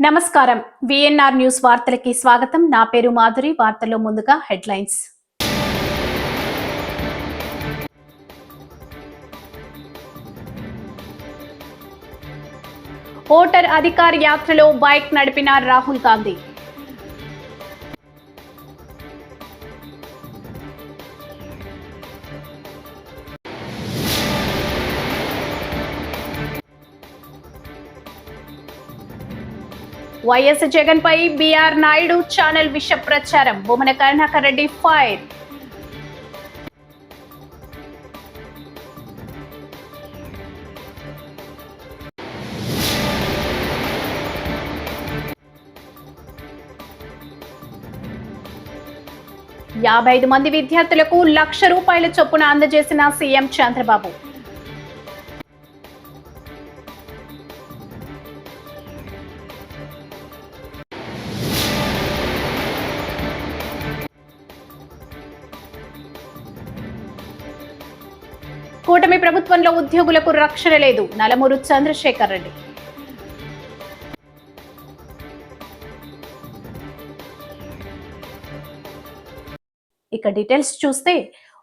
నమస్కారం. VNR news వార్తలకి స్వాగతం. నా పేరు మాధురి. వార్తల్లో ముందుగా హెడ్లైన్స్. ఓటర్ అధికార యాత్రలో బైక్ నడిపిన రాహుల్ గాంధీ. వైఎస్ జగన్ పై బీఆర్ నాయుడు ఛానల్ విష ప్రచారం. బొమ్మన కరుణాకర్ రెడ్డి ఫైర్. యాభై ఐదు మంది విద్యార్థులకు లక్ష రూపాయల చొప్పున అందజేసిన సీఎం చంద్రబాబు. ప్రభుత్వంలో ఉద్యోగులకు రక్షణ లేదు. నలమూరు చంద్రశేఖర్ రెడ్డి. ఇక డీటెయిల్స్ చూస్తే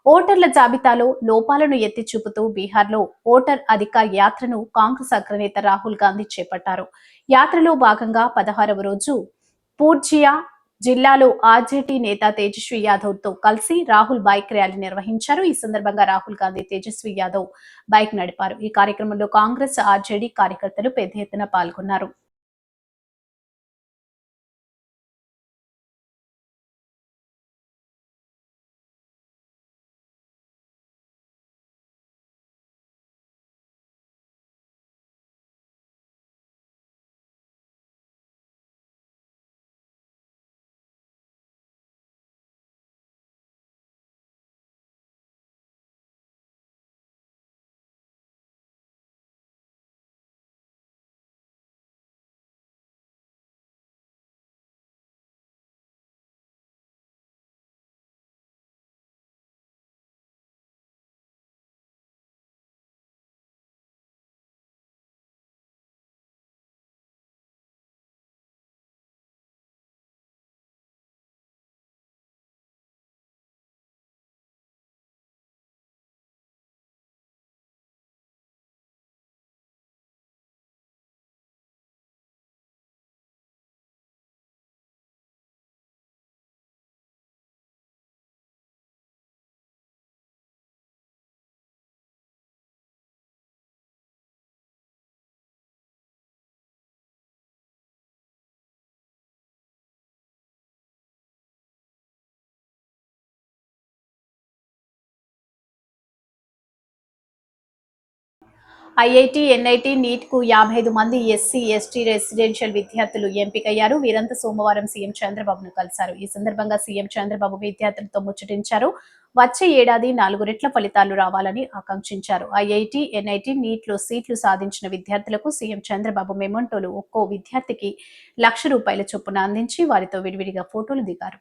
ఓటర్ల జాబితాలో లోపాలను ఎత్తి చూపుతూ బీహార్లో ఓటర్ అధికార యాత్రను కాంగ్రెస్ అగ్రనేత రాహుల్ గాంధీ చేపట్టారు. యాత్రలో భాగంగా పదహారవ రోజు పూర్జియా జిల్లాలో ఆర్జేటీ నేత తేజస్వి యాదవ్తో కలిసి రాహుల్ బైక్ ర్యాలీ నిర్వహించారు. ఈ సందర్భంగా రాహుల్ గాంధీ తేజస్వి యాదవ్ బైక్ నడిపారు. ఈ కార్యక్రమంలో కాంగ్రెస్ ఆర్జేడీ కార్యకర్తలు పెద్ద ఎత్తున పాల్గొన్నారు. ఐఐటి ఎన్ఐటి నీట్కు యాభై ఐదు మంది ఎస్సీ ఎస్టీ రెసిడెన్షియల్ విద్యార్థులు ఎంపికయ్యారు. వీరంతా సోమవారం సీఎం చంద్రబాబును కలిశారు. ఈ సందర్భంగా సీఎం చంద్రబాబు విద్యార్థులతో ముచ్చటించారు. వచ్చే ఏడాది నాలుగు రెట్ల ఫలితాలు రావాలని ఆకాంక్షించారు. ఐఐటి ఎన్ఐటి నీట్లో సీట్లు సాధించిన విద్యార్థులకు సీఎం చంద్రబాబు మెమంటోలు ఒక్కో విద్యార్థికి లక్ష రూపాయల చొప్పున అందించి వారితో విడివిడిగా ఫోటోలు దిగారు.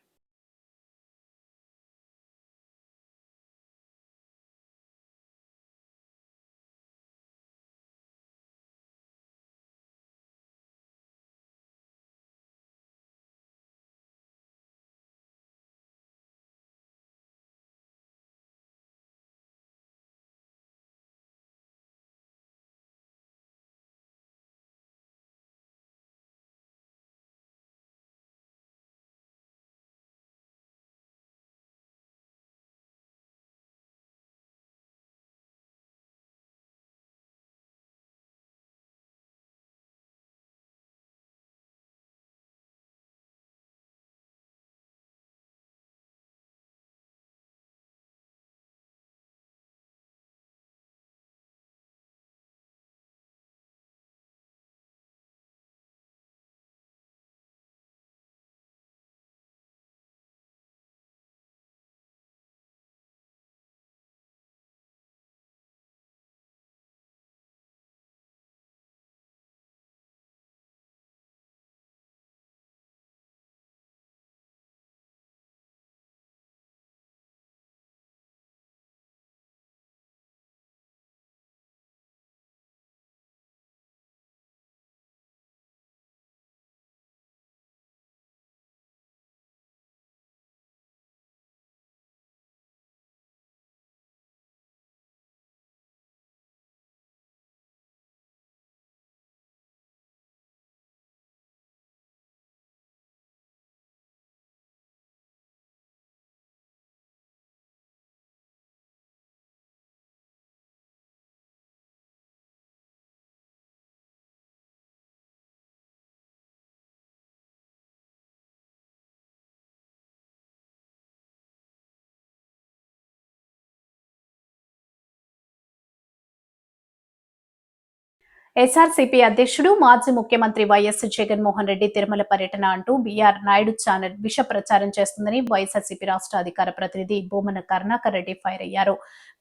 ఎస్ఆర్సీపీ అధ్యక్షుడు మాజీ ముఖ్యమంత్రి వైఎస్ జగన్మోహన్ రెడ్డి తిరుమల పర్యటన అంటూ బీఆర్ నాయుడు ఛానల్ విష ప్రచారం చేస్తుందని వైఎస్ఆర్సీపీ రాష్ట్ర అధికార ప్రతినిధి భూమన కరుణాకర్ రెడ్డి ఫైర్ అయ్యారు.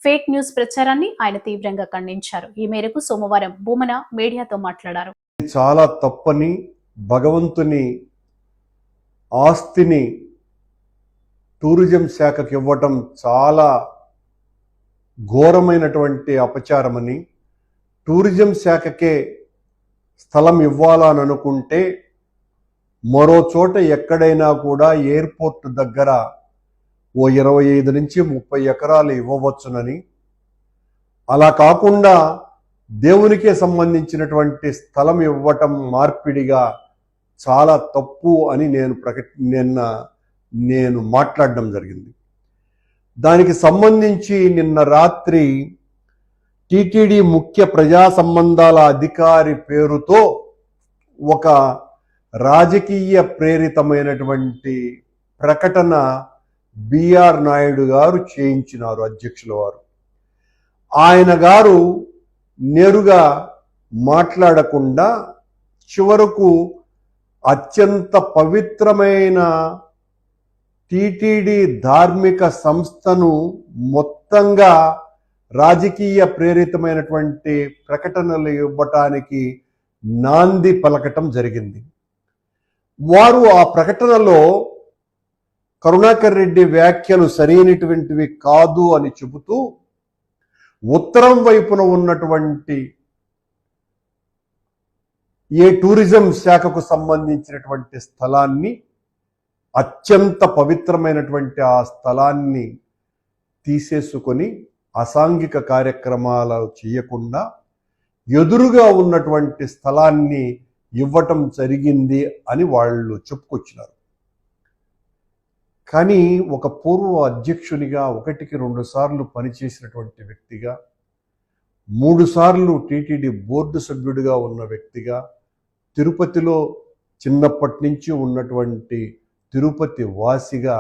ఫేక్ న్యూస్ ప్రచారాన్ని ఆయన తీవ్రంగా ఖండించారు. ఈ మేరకు సోమవారం భూమన మీడియాతో మాట్లాడారు. చాలా తప్పని భగవంతుని ఆస్తిని టూరిజం శాఖకి ఇవ్వటం చాలా ఘోరమైనటువంటి అపచారమని టూరిజం శాఖకే స్థలం ఇవ్వాలని అనుకుంటే మరో చోట ఎక్కడైనా కూడా ఎయిర్పోర్ట్ దగ్గర ఓ ఇరవై ఐదు నుంచి ముప్పై ఎకరాలు ఇవ్వవచ్చునని. అలా కాకుండా దేవునికే సంబంధించినటువంటి స్థలం ఇవ్వటం మార్పిడిగా చాలా తప్పు అని నేను ప్రకటి నిన్న నేను మాట్లాడడం జరిగింది. దానికి సంబంధించి నిన్న రాత్రి టిటిడి ముఖ్య ప్రజా సంబంధాల అధికారి పేరుతో ఒక రాజకీయ ప్రేరితమైనటువంటి ప్రకటన బిఆర్ నాయుడు గారు చేయించినారు అధ్యక్షుల వారు. ఆయన గారు నేరుగా మాట్లాడకుండా చివరకు అత్యంత పవిత్రమైన టిటిడి ధార్మిక సంస్థను మొత్తంగా రాజకీయ ప్రేరితమైనటువంటి ప్రకటనలు ఇవ్వటానికి నాంది పలకటం జరిగింది. వారు ఆ ప్రకటనలో కరుణాకర్ రెడ్డి వ్యాఖ్యలు సరైనటువంటివి కాదు అని చెబుతూ ఉత్తరం వైపున ఉన్నటువంటి ఏ టూరిజం శాఖకు సంబంధించినటువంటి స్థలాన్ని అత్యంత పవిత్రమైనటువంటి ఆ స్థలాన్ని తీసేసుకొని అసాంఘిక కార్యక్రమాలు చేయకుండా ఎదురుగా ఉన్నటువంటి స్థలాన్ని ఇవ్వటం జరిగింది అని వాళ్ళు చెప్పుకొచ్చినారు. కానీ ఒక పూర్వ అధ్యక్షునిగా ఒకటికి రెండు సార్లు పనిచేసినటువంటి వ్యక్తిగా మూడుసార్లు టీటీడీ బోర్డు సభ్యుడిగా ఉన్న వ్యక్తిగా తిరుపతిలో చిన్నప్పటి నుంచి ఉన్నటువంటి తిరుపతి వాసిగా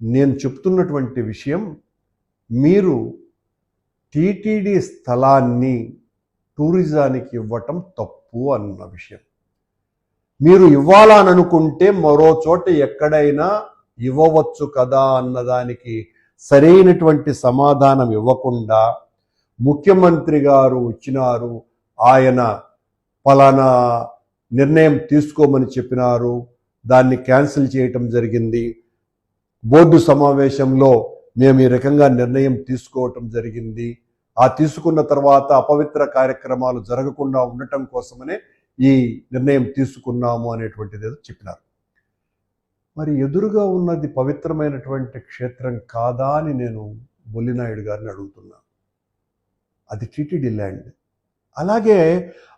నేను చెప్తున్నటువంటి విషయం మీరు టీటీడీ స్థలాన్ని టూరిజానికి ఇవ్వటం తప్పు అన్న విషయం. మీరు ఇవ్వాలనుకుంటే మరో చోట ఎక్కడైనా ఇవ్వవచ్చు కదా అన్నదానికి సరైనటువంటి సమాధానం ఇవ్వకుండా ముఖ్యమంత్రి గారు ఇచ్చినారు ఆయన పలానా నిర్ణయం తీసుకోమని చెప్పినారు దాన్ని క్యాన్సిల్ చేయటం జరిగింది. బోర్డు సమావేశంలో మేము ఈ రకంగా నిర్ణయం తీసుకోవటం జరిగింది. ఆ తీసుకున్న తర్వాత అపవిత్ర కార్యక్రమాలు జరగకుండా ఉండటం కోసమనే ఈ నిర్ణయం తీసుకున్నాము అనేటువంటిది ఏదో చెప్పినారు. మరి ఎదురుగా ఉన్నది పవిత్రమైనటువంటి క్షేత్రం కాదా అని నేను బొల్లినాయుడు గారిని అడుగుతున్నా. అది టీటీడీ ల్యాండ్. అలాగే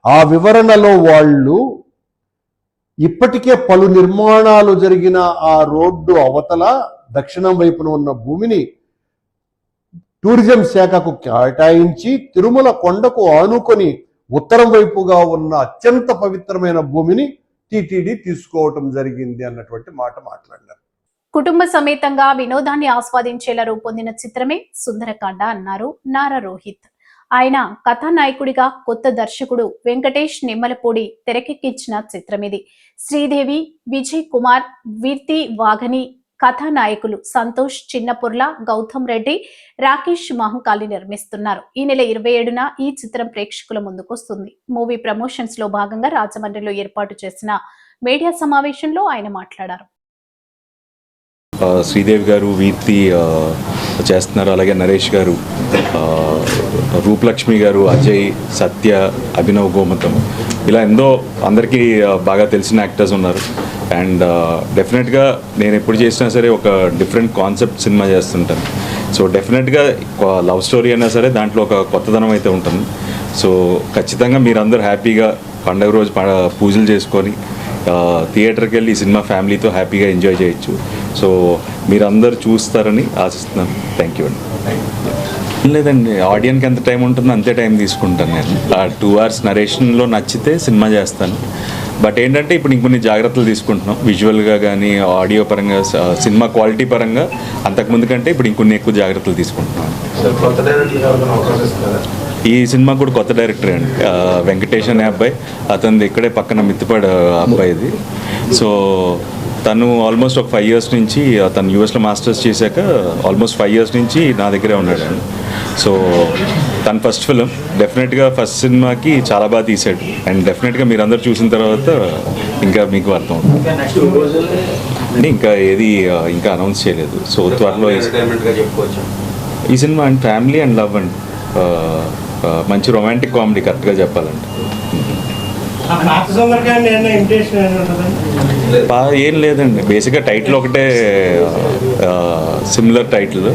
ఆ వివరణలో వాళ్ళు ఇప్పటికే పలు నిర్మాణాలు జరిగిన ఆ రోడ్డు అవతల దక్షిణం వైపున ఉన్న భూమిని టూరిజం శాఖకు కేటాయించి తిరుమల కొండకు ఆనుకొని ఉత్తరం వైపుగా ఉన్న అత్యంత పవిత్రమైన భూమిని టీటీడీ తీసుకోవటం జరిగింది అన్నటువంటి మాట మాట్లాడారు. కుటుంబ సమేతంగా వినోదాన్ని ఆస్వాదించేలా రూపొందిన చిత్రమే సుందరకాండ అన్నారు నారా రోహిత్. ఆయన కథానాయకుడిగా కొత్త దర్శకుడు వెంకటేష్ నిమ్మలపూడి తెరకెక్కించిన చిత్రం ఇది శ్రీదేవి విజయ్ కుమార్ వీర్తి వాఘని కథానాయకులు సంతోష్ చిన్నపుర్ల గౌతమ్ రెడ్డి రాకేష్ మహంకాళి నిర్మిస్తున్నారు. ఈ నెల ఇరవై ఏడున ఈ చిత్రం ప్రేక్షకుల ముందుకొస్తుంది మూవీ ప్రమోషన్స్లో భాగంగా రాజమండ్రిలో ఏర్పాటు చేసిన మీడియా సమావేశంలో ఆయన మాట్లాడారు. శ్రీదేవి గారు వీర్తి చేస్తున్నారు. అలాగే నరేష్ గారు రూపలక్ష్మి గారు అజయ్ సత్య అభినవ్ గోమతం ఇలా ఎంతో అందరికీ బాగా తెలిసిన యాక్టర్స్ ఉన్నారు. అండ్ డెఫినెట్గా uh, నేను ఎప్పుడు చేసినా సరే ఒక డిఫరెంట్ కాన్సెప్ట్ సినిమా చేస్తుంటాను. సో డెఫినెట్గా లవ్ స్టోరీ అయినా సరే దాంట్లో ఒక కొత్తదనం అయితే ఉంటుంది. సో ఖచ్చితంగా మీరందరూ హ్యాపీగా పండగ రోజు పూజలు చేసుకొని థియేటర్కి వెళ్ళి ఈ సినిమా ఫ్యామిలీతో హ్యాపీగా ఎంజాయ్ చేయొచ్చు. సో మీరందరూ చూస్తారని ఆశిస్తున్నాను. థ్యాంక్ యూ అండి. లేదండి ఆడియన్కి ఎంత టైం ఉంటుందో అంతే టైం తీసుకుంటాను నేను. ఆ టూ అవర్స్ నరేషన్లో నచ్చితే సినిమా చేస్తాను. బట్ ఏంటంటే ఇప్పుడు ఇంకొన్ని జాగ్రత్తలు తీసుకుంటున్నాం. విజువల్గా కానీ ఆడియో పరంగా సినిమా క్వాలిటీ పరంగా అంతకుముందు కంటే ఇప్పుడు ఇంకొన్ని ఎక్కువ జాగ్రత్తలు తీసుకుంటున్నాం. ఈ సినిమా కూడా కొత్త డైరెక్టర్ అండి. వెంకటేష్ అనే అబ్బాయి. అతనిది ఇక్కడే పక్కన మిత్తిపాడు అబ్బాయిది. సో తను ఆల్మోస్ట్ ఒక ఫైవ్ ఇయర్స్ నుంచి తను యూఎస్లో మాస్టర్స్ చేశాక ఆల్మోస్ట్ ఫైవ్ ఇయర్స్ నుంచి నా దగ్గరే ఉన్నాడు సో తన ఫస్ట్ ఫిలిం డెఫినెట్గా ఫస్ట్ సినిమాకి చాలా బాగా తీశాడు. అండ్ డెఫినెట్గా మీరు అందరు చూసిన తర్వాత ఇంకా మీకు అర్థం అవుతుంది. ఇంకా ఏది ఇంకా అనౌన్స్ చేయలేదు. సో త్వరలో ఈ- cinema and family and love and మంచి రొమాంటిక్ కామెడీ కరెక్ట్గా చెప్పాలంటే. ఏం లేదండి. బేసిక్గా టైటిల్ ఒకటే సిమిలర్ టైటిల్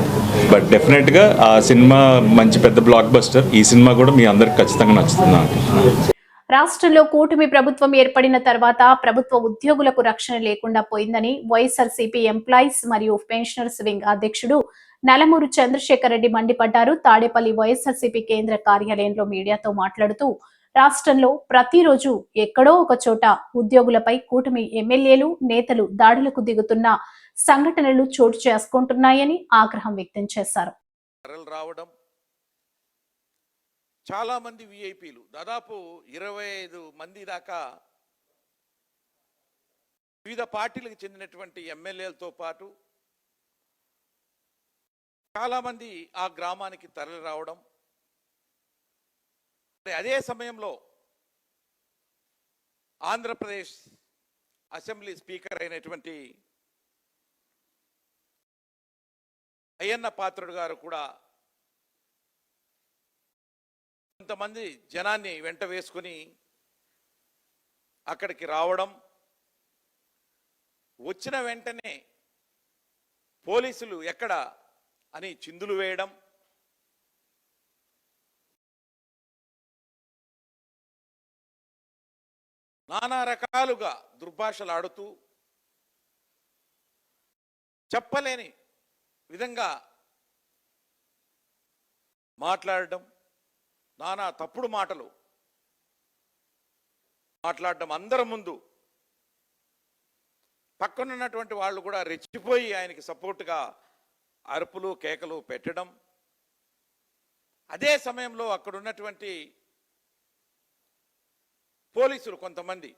బట్ డెఫినెట్గా ఆ సినిమా మంచి పెద్ద బ్లాక్ బస్టర్ ఈ సినిమా కూడా మీ అందరికి ఖచ్చితంగా నచ్చుతుంది రాష్ట్రంలో కూటమి ప్రభుత్వం ఏర్పడిన తర్వాత ప్రభుత్వ ఉద్యోగులకు రక్షణ లేకుండా పోయిందని వైఎస్ఆర్సీపీ ఎంప్లాయీస్ మరియు పెన్షనర్స్ వింగ్ అధ్యక్షుడు నలమూరు చంద్రశేఖర్ రెడ్డి మండిపడ్డారు. తాడేపల్లి వైఎస్ఆర్సీపీ కేంద్ర కార్యాలయంలో మీడియాతో మాట్లాడుతూ రాష్ట్రంలో ప్రతిరోజు ఎక్కడో ఒక చోట ఉద్యోగులపై కూటమి ఎమ్మెల్యేలు నేతలు దాడులకు దిగుతున్న సంఘటనలు చోటు చేసుకుంటున్నాయని ఆగ్రహం వ్యక్తం చేశారు. రావడం రావడం చాలామంది విఐపీలు దాదాపు ఇరవై ఐదు మంది దాకా వివిధ పార్టీలకు చెందినటువంటి ఎమ్మెల్యేలతో పాటు చాలామంది ఆ గ్రామానికి తరలి రావడం అదే సమయంలో ఆంధ్రప్రదేశ్ అసెంబ్లీ స్పీకర్ అయినటువంటి అయ్యన్న పాత్రుడు గారు కూడా కొంతమంది జనాన్ని వెంట వేసుకుని అక్కడికి రావడం వచ్చిన వెంటనే పోలీసులు ఎక్కడ అని చిందులు వేయడం నానా రకాలుగా దుర్భాషలాడుతూ చెప్పలేని విధంగా మాట్లాడడం నానా తప్పుడు మాటలు మాట్లాడడం అందరి ముందు పక్కనున్నటువంటి వాళ్ళు కూడా రెచ్చిపోయి ఆయనకి సపోర్ట్గా అరుపులు కేకలు పెట్టడం. అదే సమయంలో అక్కడున్నటువంటి పోలీసులు కొంతమంది.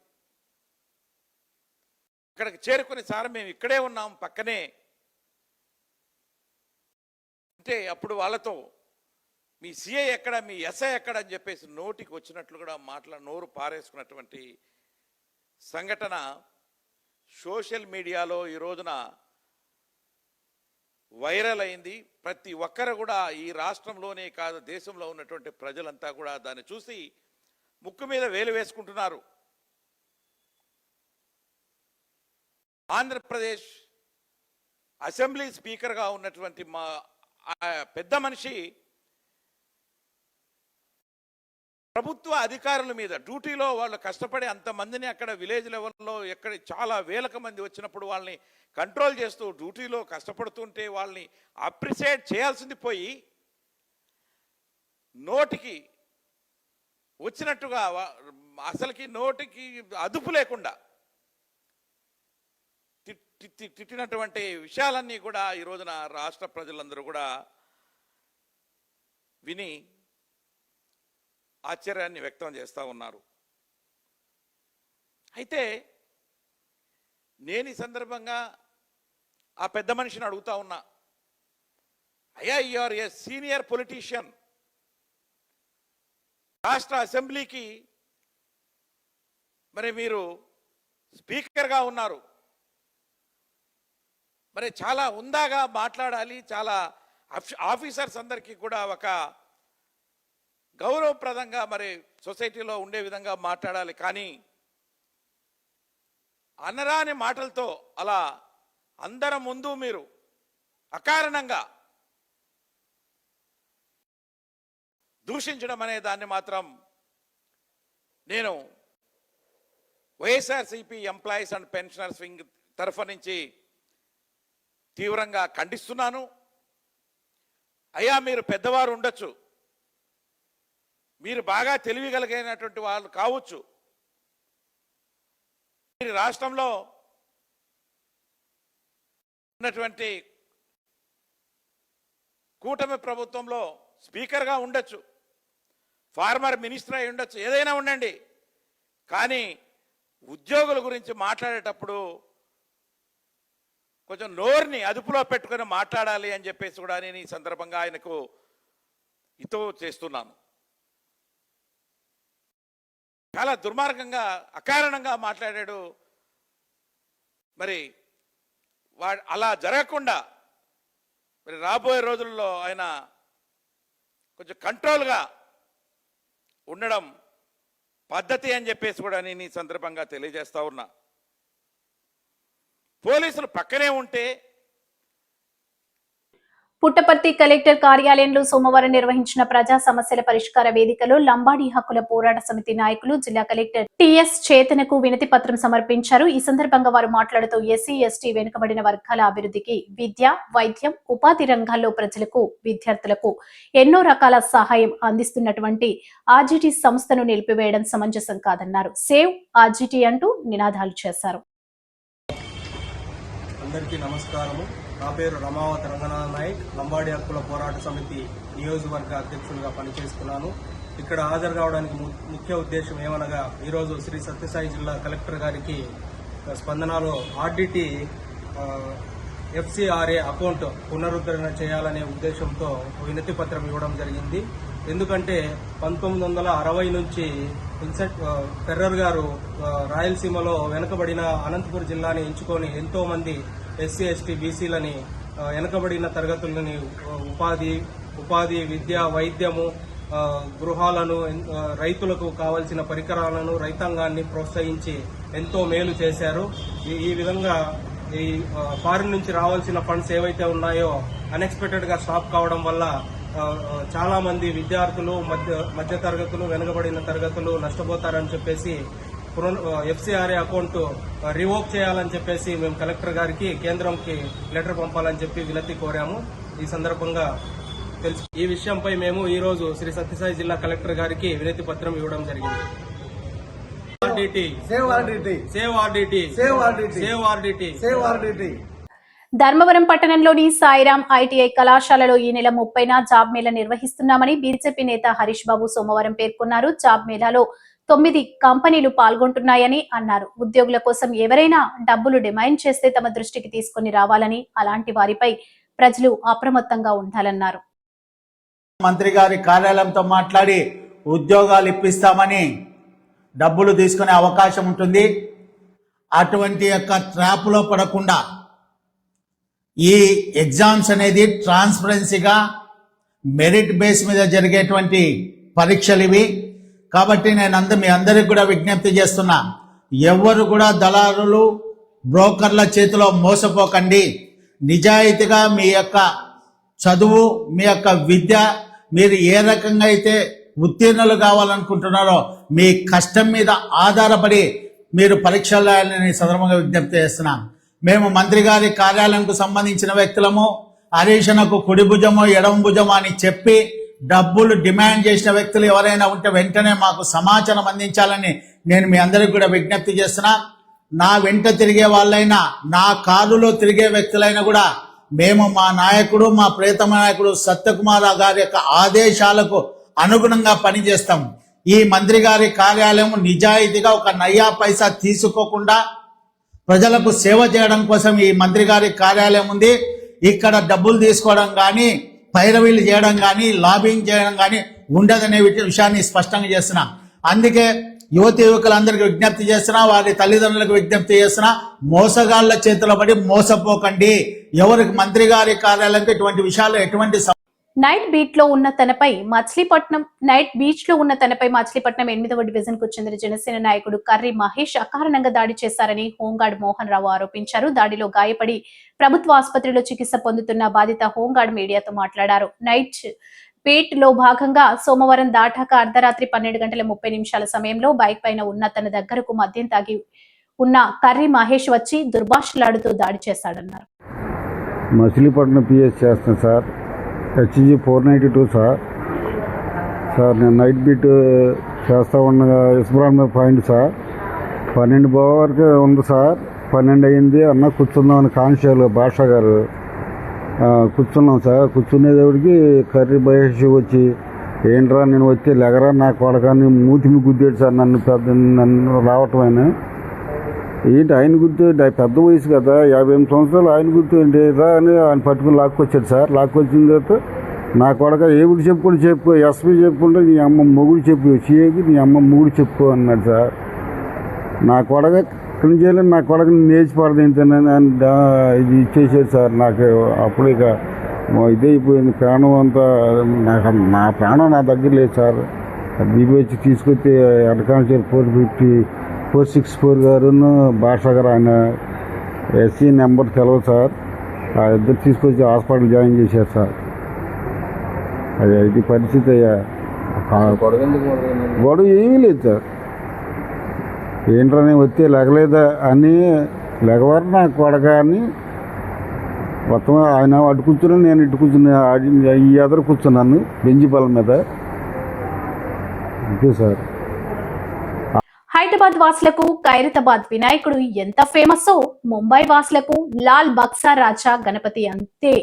అక్కడికి చేరుకుని సార్ మేము ఇక్కడే ఉన్నాం పక్కనే. అంటే అప్పుడు వాళ్ళతో మీ సిఐ ఎక్కడ మీ ఎస్ఐ ఎక్కడ? అని చెప్పేసి నోటికి వచ్చినట్లు కూడా మాట్లా నోరు పారేసుకున్నటువంటి సంఘటన సోషల్ మీడియాలో ఈ రోజున వైరల్ అయింది. ప్రతి ఒక్కరు కూడా ఈ రాష్ట్రంలోనే కాదు దేశంలో ఉన్నటువంటి ప్రజలంతా కూడా దాన్ని చూసి ముక్కు మీద వేలు వేసుకుంటున్నారు. ఆంధ్రప్రదేశ్ అసెంబ్లీ స్పీకర్గా ఉన్నటువంటి మా పెద్ద మనిషి ప్రభుత్వ అధికారుల మీద డ్యూటీలో వాళ్ళు కష్టపడి అంతమందిని అక్కడ విలేజ్ లెవెల్లో ఎక్కడ చాలా వేలకు మంది వచ్చినప్పుడు వాళ్ళని కంట్రోల్ చేస్తూ డ్యూటీలో కష్టపడుతుంటే వాళ్ళని అప్రిషియేట్ చేయాల్సింది పోయి నోటికి వచ్చినట్టుగా అసలుకి నోటికి అదుపు లేకుండా తి- తిట్టినటువంటి విషయాలన్నీ కూడా ఈ రోజున రాష్ట్ర ప్రజలందరూ కూడా విని ఆశ్చర్యాన్ని వ్యక్తం చేస్తూ ఉన్నారు. అయితే నేను ఈ సందర్భంగా ఆ పెద్ద మనిషిని అడుగుతా ఉన్నా. అయ్యా యూఆర్ ఏ సీనియర్ పొలిటీషియన్ రాష్ట్ర అసెంబ్లీకి మరి మీరు స్పీకర్గా ఉన్నారు. మరి చాలా ఉందాగా మాట్లాడాలి. చాలా ఆఫీసర్స్ అందరికీ కూడా ఒక గౌరవప్రదంగా మరి సొసైటీలో ఉండే విధంగా మాట్లాడాలి. కానీ అనరాని మాటలతో అలా అందరం ముందు మీరు అకారణంగా దూషించడం అనే దాన్ని మాత్రం నేను YSRCP employees and pensioners wing తరఫు నుంచి తీవ్రంగా ఖండిస్తున్నాను. అయ్యా మీరు పెద్దవారు ఉండొచ్చు. మీరు బాగా తెలివిగలిగినటువంటి వాళ్ళు కావచ్చు. మీరు రాష్ట్రంలో ఉన్నటువంటి కూటమి ప్రభుత్వంలో స్పీకర్గా ఉండొచ్చు. ఫార్మర్ మినిస్టర్ అయి ఉండొచ్చు ఏదైనా ఉండండి. కానీ ఉద్యోగుల గురించి మాట్లాడేటప్పుడు కొంచెం నోరుని అదుపులో పెట్టుకొని మాట్లాడాలి అని చెప్పేసి కూడా నేను ఈ సందర్భంగా ఆయనకు ఇతో చేస్తున్నాను. చాలా దుర్మార్గంగా అకారణంగా మాట్లాడాడు. మరి వా అలా జరగకుండా మరి రాబోయే రోజుల్లో ఆయన కొంచెం కంట్రోల్గా ఉండడం పద్ధతి అని చెప్పేసి కూడా నేను ఈ సందర్భంగా తెలియజేస్తా ఉన్నా. పోలీసులు పక్కనే ఉంటే పుట్టపర్తి కలెక్టర్ కార్యాలయంలో సోమవారం నిర్వహించిన ప్రజా సమస్యల పరిష్కార వేదికలో లంబాడి హక్కుల పోరాట సమితి నాయకులు జిల్లా కలెక్టర్ టిఎస్ చేతనకు వినతి పత్రం సమర్పించారు. ఈ సందర్భంగా వారు మాట్లాడుతూ ఎస్సీ ఎస్టీ వెనుకబడిన వర్గాల అభివృద్ధికి విద్య వైద్యం ఉపాధి రంగాల్లో ప్రజలకు విద్యార్థులకు ఎన్నో రకాల సహాయం అందిస్తున్నటువంటి ఆర్జిటి సంస్థను నిలిపివేయడం సమంజసం కాదన్నారు. సేవ్ ఆర్జీటీ అంటూ నినాదాలు చేశారు. అందరికీ నమస్కారము. నా పేరు రమావతి రంగనాథ నాయక్. లంబాడి హక్కుల పోరాట సమితి నియోజకవర్గ అధ్యక్షులుగా పనిచేస్తున్నాను. ఇక్కడ హాజరు కావడానికి ము- ముఖ్య ఉద్దేశం ఏమనగా ఈరోజు శ్రీ సత్యసాయి జిల్లా కలెక్టర్ గారికి స్పందనలో ఆర్డిటి ఎఫ్సిఆర్ఏ అకౌంట్ పునరుద్ధరణ చేయాలనే ఉద్దేశంతో వినతి పత్రం ఇవ్వడం జరిగింది. ఎందుకంటే పంతొమ్మిది వందల అరవై నుంచి ఇన్సెట్ ఫెర్రర్ గారు రాయలసీమలో వెనుకబడిన అనంతపురం జిల్లాని ఎంచుకొని ఎంతో మంది ఎస్సీ ఎస్టీ బీసీలని వెనకబడిన వెనుకబడిన తరగతులని ఉపాధి ఉపాధి విద్య వైద్యము గృహాలను రైతులకు కావలసిన పరికరాలను రైతాంగాన్ని ప్రోత్సహించి ఎంతో మేలు చేశారు. ఈ- ఈ విధంగా ఈ ఫారిన్ నుంచి రావాల్సిన ఫండ్స్ ఏవైతే ఉన్నాయో అన్ఎక్స్పెక్టెడ్గా స్టాప్ కావడం వల్ల చాలామంది విద్యార్థులు మధ్య మధ్య తరగతులు వెనుకబడిన తరగతులు నష్టపోతారని చెప్పేసి ఎఫ్సిఆర్ఏ అకౌంట్ రివోక్ చేయాలని చెప్పేసి మేము కలెక్టర్ గారికి కేంద్రంకి లెటర్ పంపాలని చెప్పి వినతి కోరాము. ఈ సందర్భంగా తెలుసు. ఈ విషయంపై మేము ఈ రోజు శ్రీ సత్యసాయి జిల్లా కలెక్టర్ గారికి వినతి పత్రం ఇవ్వడం జరిగింది. RDT save RDT save RDT save RDT save RDT save RDT Dharmavaram పట్టణంలోని సాయిరాం ఐటీఐ కళాశాలలో ఈ నెల ముప్పైన జాబ్ మేళా నిర్వహిస్తున్నామని బీజేపీ నేత హరీష్ బాబు సోమవారం పేర్కొన్నారు. జాబ్ మేళాలో తొమ్మిది కంపెనీలు పాల్గొంటున్నాయని అన్నారు. ఉద్యోగుల కోసం ఎవరైనా డబ్బులు డిమాండ్ చేస్తే తమ దృష్టికి తీసుకొని రావాలని అలాంటి వారిపై ప్రజలు అప్రమత్తంగా ఉండాలన్నారు. మంత్రి గారి కార్యాలయంతో మాట్లాడి ఉద్యోగాలు ఇప్పిస్తామని డబ్బులు తీసుకునే అవకాశం ఉంటుంది. అటువంటి యొక్క ట్రాప్లో పడకుండా ఈ ఎగ్జామ్స్ అనేది ట్రాన్స్పరెన్సీగా మెరిట్ బేస్ మీద జరిగేటువంటి పరీక్షలు ఇవి. కాబట్టి నేను అంద మీ అందరికి కూడా విజ్ఞప్తి చేస్తున్నా. ఎవరు కూడా దళారులు బ్రోకర్ల చేతిలో మోసపోకండి. నిజాయితీగా మీ యొక్క చదువు మీ యొక్క విద్య మీరు ఏ రకంగా అయితే ఉత్తీర్ణులు కావాలనుకుంటున్నారో మీ కష్టం మీద ఆధారపడి మీరు పరీక్షలు రాయాలని సందర్భంగా విజ్ఞప్తి చేస్తున్నాను మేము మంత్రి గారి కార్యాలయంకు సంబంధించిన వ్యక్తులము హరీషణకు కుడి భుజము ఎడమ భుజము అని చెప్పి డబ్బులు డిమాండ్ చేసిన వ్యక్తులు ఎవరైనా ఉంటే వెంటనే మాకు సమాచారం అందించాలని నేను మీ అందరికి కూడా విజ్ఞప్తి చేస్తున్నా. నా వెంట తిరిగే వాళ్ళైనా నా కారులో తిరిగే వ్యక్తులైనా కూడా మేము మా నాయకుడు మా ప్రియతమ నాయకుడు సత్యకుమార్ గారి యొక్క ఆదేశాలకు అనుగుణంగా పనిచేస్తాం. ఈ మంత్రి గారి కార్యాలయం నిజాయితీగా ఒక నయ్యా పైసా తీసుకోకుండా ప్రజలకు సేవ చేయడం కోసం ఈ మంత్రి గారి కార్యాలయం ఉంది. ఇక్కడ డబ్బులు తీసుకోవడం కానీ పైరవీలు చేయడం కానీ లాబింగ్ చేయడం కానీ ఉండదనే విష- విషయాన్ని స్పష్టంగా చేస్తున్నా. అందుకే యువతి యువకులందరికీ విజ్ఞప్తి చేస్తున్నా వారి తల్లిదండ్రులకు విజ్ఞప్తి చేస్తున్నా మోసగాళ్ళ చేతిలో పడి మోసపోకండి. ఎవరికి మంత్రి గారి కార్యాలయంకి ఇటువంటి విషయాలు ఎటువంటి నైట్ బీట్లో ఉన్న తనపై మచిలీపట్నం నైట్ బీచ్లో ఉన్న తనపై మచిలీపట్నం ఎనిమిదవ డివిజన్కు చెందిన జనసేన నాయకుడు కర్రి మహేష్ అకారణంగా దాడి చేశారని హోంగార్డ్ మోహన్ రావు ఆరోపించారు. దాడిలో గాయపడి ప్రభుత్వ ఆసుపత్రిలో చికిత్స పొందుతున్న బాధిత హోంగార్డ్ మీడియాతో మాట్లాడారు. నైట్ పేట్లో భాగంగా సోమవారం దాటాక అర్ధరాత్రి పన్నెండు గంటల ముప్పై నిమిషాల సమయంలో బైక్ పైన ఉన్న తన దగ్గరకు మద్యం తాగి ఉన్న కర్రీ మహేష్ వచ్చి దుర్భాషలాడుతూ దాడి చేశాడన్నారు. మచిలీపట్నం పిఎస్ చేస్తాను sir. HG four ninety two sir. Sir నేను నైట్ బీట్ చేస్తా ఉండగా ఇస్బ్రాన్ పాయింట్ సార్. పన్నెండు బావ వరకు ఉంది సార్. పన్నెండు అయింది. అన్న కూర్చుందామని కానిస్టేబుల్ భాష గారు కూర్చున్నాం సార్. కూర్చునేటప్పటికి కర్రీ మహేష్ వచ్చి ఏంట్రా నేను వచ్చి లెగరా నా కొడకాన్ని మూతిమి గుద్దాడు సార్. నన్ను పెద్ద నన్ను రావటం ఏంటి ఆయన గుర్తు పెద్ద వయసు కదా యాభై ఎనిమిది సంవత్సరాలు ఆయన గుర్తు ఏంటి రా అని ఆయన పట్టుకుని లాక్కొచ్చాడు సార్. లాక్కొచ్చిన తర్వాత నా కొడక ఏమిటి చెప్పుకుంటే చెప్పు ఎస్పీ చెప్పుకుంటే నీ అమ్మ మొగుడు చెప్పు సిఐకి నీ అమ్మ మొగుడు చెప్పు అన్నాడు సార్. నా కొడక ఇక్కడ చేయలేదు నా కొడకని నేర్చి పడదింతానని ఇది ఇచ్చేసాడు సార్. నాకు అప్పుడు ఇక ఇదైపోయింది. అయిపోయింది ప్రాణం అంతా నాకు నా ప్రాణం నా దగ్గర లేదు సార్. బీబీ వచ్చి తీసుకొచ్చి అడ్వాన్సర్ four fifty four six four గారును Basha గారు ఆయన ఎస్సీ నెంబర్ తెలవదు సార్. ఆ ఇద్దరు తీసుకొచ్చి హాస్పిటల్ జాయిన్ చేశారు సార్. అది ఇది పరిస్థితి అయ్యా. గొడవ ఏమీ లేదు సార్. ఏంటనే వచ్చి లెగలేదా అని లెగవారు నా కొడక అని మొత్తం ఆయన అటు కూర్చుని నేను ఇటు కూర్చుని ఈ ఎదురు కూర్చున్నాను బెంజి మీద. అంతే సార్. హైదరాబాద్ వాసులకు ఖైరతాబాద్ వినాయకుడు ఎంత ఫేమస్సో ముంబై వాసులకు లాల్ బక్సా రాజా గణపతి అంతే.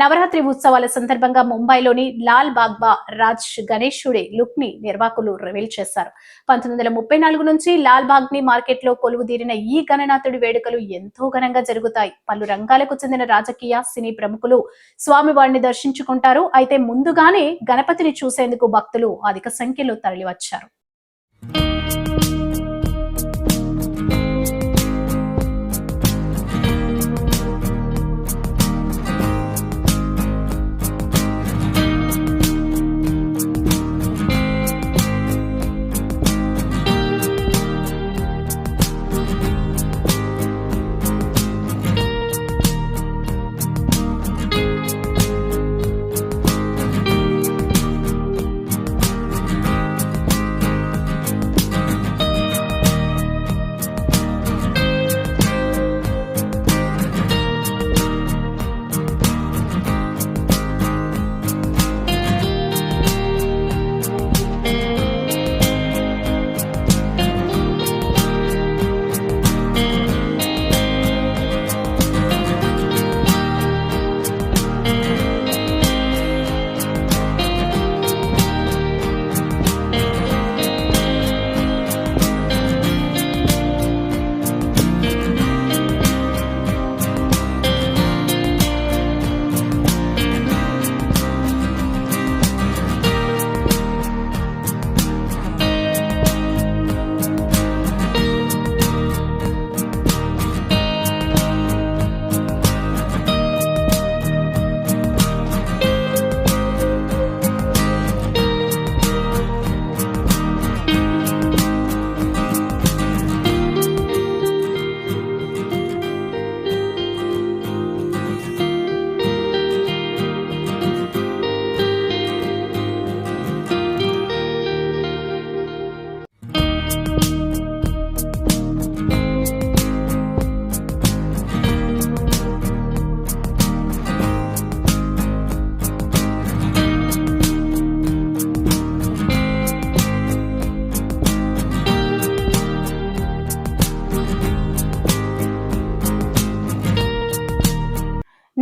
నవరాత్రి ఉత్సవాల సందర్భంగా ముంబైలోని లాల్ బాగ్బా రాజ్ గణేశుడి లుక్ని నిర్వాహకులు రివీల్ చేశారు. పంతొమ్మిది వందల ముప్పై నాలుగు నుంచి లాల్ బాగ్ని మార్కెట్లో కొలువుదీరిన ఈ గణనాథుడి వేడుకలు ఎంతో ఘనంగా జరుగుతాయి. పలు రంగాలకు చెందిన రాజకీయ సినీ ప్రముఖులు స్వామివారిని దర్శించుకుంటారు. అయితే ముందుగానే గణపతిని చూసేందుకు భక్తులు అధిక సంఖ్యలో తరలివచ్చారు.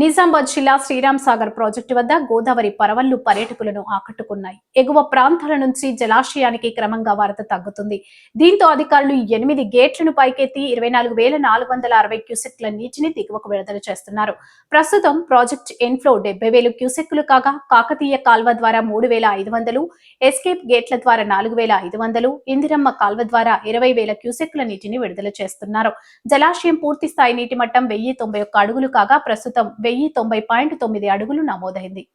నిజామాబాద్ జిల్లా శ్రీరామ్ సాగర్ ప్రాజెక్టు వద్ద గోదావరి పరవళ్ళు పర్యాటకులను ఆకట్టుకున్నాయి. ఎగువ ప్రాంతాల నుంచి జలాశయానికి క్రమంగా వరద తగ్గుతుంది. దీంతో అధికారులు ఎనిమిది గేట్లను పైకెత్తి ఇరవై నాలుగు వేల నాలుగు వందల అరవై క్యూసెక్ల నీటిని దిగువకు విడుదల చేస్తున్నారు. ప్రస్తుతం ప్రాజెక్ట్ ఇన్ఫ్లో డెబ్బై వేలు క్యూసెక్లు కాగా కాకతీయ కాల్వ ద్వారా మూడు వేల ఐదు వందలు ఎస్కేప్ గేట్ల ద్వారా నాలుగు వేల ఐదు వందలు ఇందిరమ్మ కాల్వ ద్వారా ఇరవై వేల క్యూసెక్ల నీటిని విడుదల చేస్తున్నారు. జలాశయం పూర్తి స్థాయి నీటి మట్టం వెయ్యి తొంభై ఒక్క అడుగులు కాగా ప్రస్తుతం వెయ్యి తొంభై పాయింట్ తొమ్మిది అడుగులు నమోదైంది.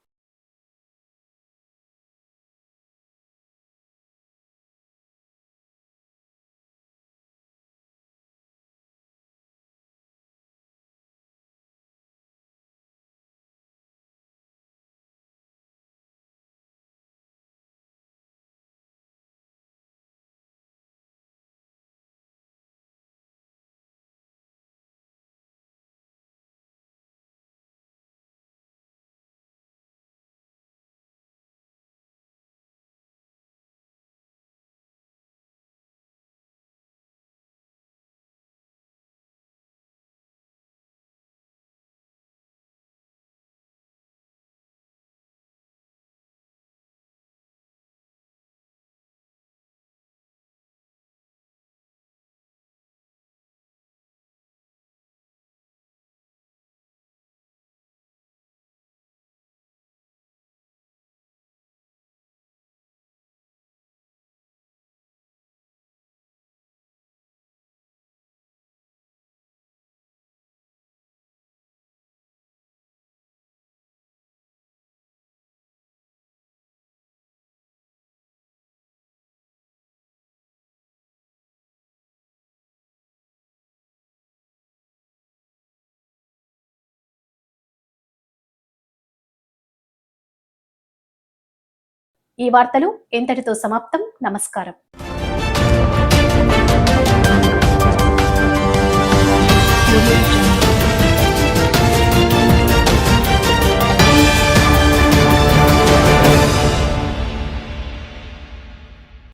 ఈ వార్తలు ఎంతటితో సమాప్తం? నమస్కారం.